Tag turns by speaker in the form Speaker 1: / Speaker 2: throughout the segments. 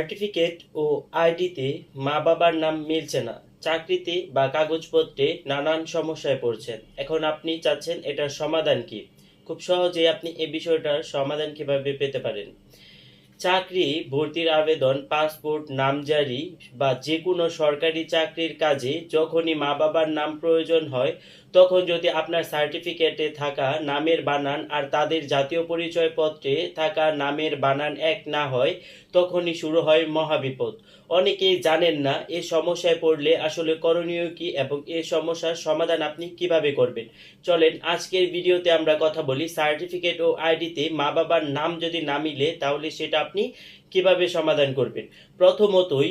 Speaker 1: Certificate ও আইডিতে মা বাবার নাম মিলছে না। চাকরিতে বা কাগজপত্রে নানান সমস্যায় পড়ছেন। এখন আপনি চাচ্ছেন এটার সমাধান কি? খুব সহজেই আপনি এই বিষয়টার সমাধান কীভাবে পেতে পারেন? চাকরি, ভর্তির আবেদন, পাসপোর্ট নামজারি বা যে কোনো সরকারি চাকরির কাজে যখনই মা বাবার নাম প্রয়োজন হয় তখন যদি আপনার সার্টিফিকেটে থাকা নামের বানান আর তাদের জাতীয় পরিচয়পত্রে থাকা নামের বানান এক না হয়, তখনই শুরু হয় মহাবিপদ। অনেকেই জানেন না এ সমস্যায় পড়লে আসলে করণীয় কি এবং এ সমস্যার সমাধান আপনি কীভাবে করবেন। চলেন, আজকের ভিডিওতে আমরা কথা বলি সার্টিফিকেট ও আইডিতে মা বাবার নাম যদি না মিলে, তাহলে সেটা আপনি কীভাবে সমাধান করবেন? প্রথমতই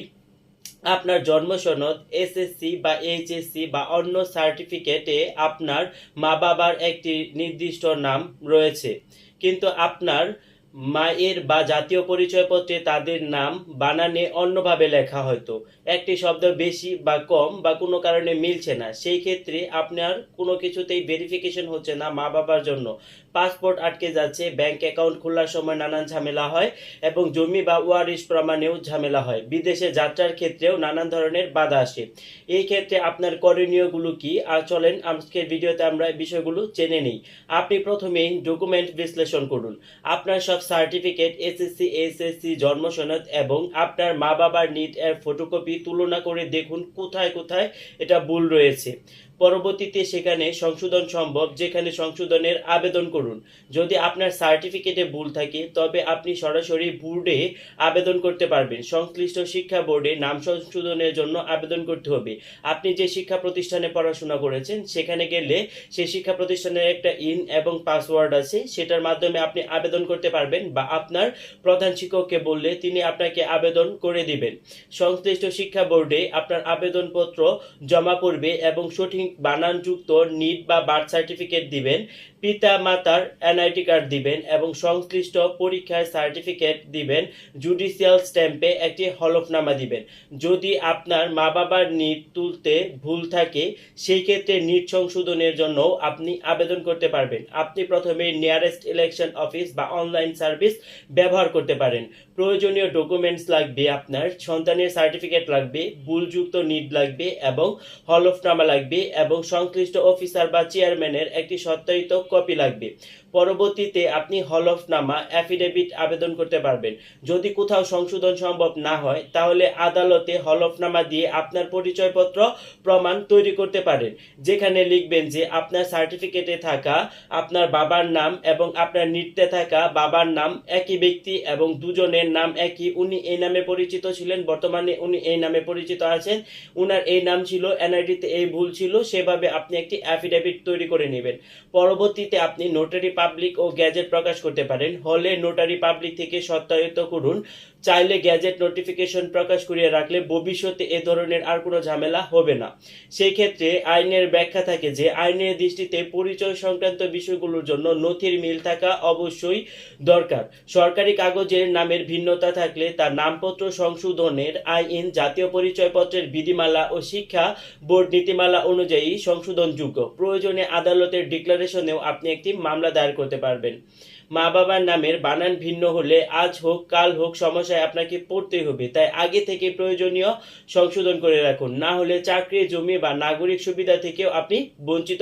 Speaker 1: আপনার জন্ম সনদ এসএসসি বা এইচএসসি বা অন্য সার্টিফিকেটে আপনার মা বাবার একটি নির্দিষ্ট নাম রয়েছে। কিন্তু আপনার মায়ের বা জাতীয় পরিচয়পত্রে তাদের নাম, বানানে অন্যভাবে লেখা হয়তো। একটি শব্দ বেশি বা কম বা কোনো কারণে মিলছে না। সেই ক্ষেত্রে আপনার কোনো কিছুতেই ভেরিফিকেশন হচ্ছে না মা বাবার জন্য। পাসপোর্ট আটকে যাচ্ছে, ব্যাংক অ্যাকাউন্ট খোলার সময় নানান ঝামেলা হয় এবং জমি বা ওয়ারিশ প্রমাণেও ঝামেলা হয়। বিদেশে যাত্রার ক্ষেত্রেও নানান ধরনের বাধা আসে। এই ক্ষেত্রে আপনার করণীয়গুলো কি? আর চলেন, আজকের ভিডিওতে আমরা বিষয়গুলো জেনে নিই। আপনি প্রথমেই ডকুমেন্ট বিশ্লেষণ করুন। আপনার সব সার্টিফিকেট, এসএসসি এসএসসি জন্ম সনদ এবং আপনার মা বাবার নিট এর ফটোকপি তুলনা করে দেখুন কোথায় কোথায় এটা ভুল রয়েছে। পরবর্তীতে সেখানে সংশোধন সম্ভব, যেখানে সংশোধনের আবেদন করুন। যদি আপনার সার্টিফিকেটে ভুল থাকে, তবে আপনি সরাসরি বোর্ডে আবেদন করতে পারবেন। সংশ্লিষ্ট শিক্ষা বোর্ডে নাম সংশোধনের জন্য আবেদন করতে হবে। আপনি যে শিক্ষা প্রতিষ্ঠানে পড়াশোনা করেছেন, সেখানে গেলে সেই শিক্ষা প্রতিষ্ঠানের একটা ইন এবং পাসওয়ার্ড আছে, সেটার মাধ্যমে আপনি আবেদন করতে পারবেন বা আপনার প্রধান শিক্ষককে বললে তিনি আপনাকে আবেদন করে দিবেন। সংশ্লিষ্ট শিক্ষা বোর্ডে আপনার আবেদনপত্র জমা করবে এবং সঠিক বানানযুক্ত নিট বা বার্থ সার্টিফিকেট দিবেন, পিতা মাতার এনআইডি কার্ড দিবেন এবং সংশ্লিষ্ট পরীক্ষার সার্টিফিকেট দিবেন জুডিশিয়াল স্ট্যাম্পে একটি হলফনামা দিবেন। যদি আপনার মা বাবার নিট তুলতে ভুল থাকে, সেই ক্ষেত্রে নিট সংশোধনের জন্য আপনি আবেদন করতে পারবেন। আপনি প্রথমে নিয়ারেস্ট ইলেকশন অফিস বা অনলাইন সার্ভিস ব্যবহার করতে পারেন। প্রয়োজনীয় ডকুমেন্টস লাগবে আপনার, সন্তানের সার্টিফিকেট লাগবে, ভুলযুক্ত নিট লাগবে এবং হলফনামা লাগবে এবং সংশ্লিষ্ট অফিসার বা চেয়ারম্যানের একটি সত্যায়িত কপি লাগবে। পরবর্তীতে আপনি হলফনামা অ্যাফিডেভিট আবেদন করতে পারবেন। যদি কোথাও সংশোধন সম্ভব না হয়, তাহলে আদালতে হলফনামা দিয়ে আপনার পরিচয়পত্র প্রমাণ তৈরি করতে পারেন। যেখানে লিখবেন যে আপনার সার্টিফিকেটে থাকা, আপনার বাবার নাম এবং আপনার নৃত্যে থাকা বাবার নাম একই ব্যক্তি এবং দুজনের নাম একই। উনি এই নামে পরিচিত ছিলেন, বর্তমানে উনি এই নামে পরিচিত আছেন। উনার এই নাম ছিল, এনআইডিতে এই ভুল ছিল, সেভাবে আপনি একটি অ্যাফিডেভিট তৈরি করে নেবেন। পরবর্তীতে আপনি নোটারি পাবলিক ও গ্যাজেট প্রকাশ করতে পারেন, হলে নোটারি পাবলিক থেকে সত্যায়িত করুন। চাইলে গ্যাজেট নোটিফিকেশন প্রকাশ করিয়ে রাখলে ভবিষ্যতে এ ধরনের আর কোনো ঝামেলা হবে না। সেই ক্ষেত্রে আইনের ব্যাখ্যা থাকে যে, আইনের দৃষ্টিতে পরিচয় সংক্রান্ত বিষয়গুলোর জন্য নথির মিল থাকা অবশ্যই দরকার। সরকারি কাগজের নামের ভিন্নতা থাকলে তার নামপত্র সংশোধনের আইন, জাতীয় পরিচয়পত্রের বিধিমালা ও শিক্ষা বোর্ড নীতিমালা অনুযায়ী সংশোধনযোগ্য। প্রয়োজনে আদালতের ডিক্লারেশনেও আপনি একটি মামলা দায়ের করতে পারবেন। মা বাবার নামের বানান ভিন্ন হলে আজ হোক, কাল হোক, সমস্যায় আপনাকে পড়তেই হবে। তাই আগে থেকে প্রয়োজনীয় সংশোধন করে রাখুন। না হলে চাকরি, জমি বা নাগরিক সুবিধা থেকেও আপনি বঞ্চিত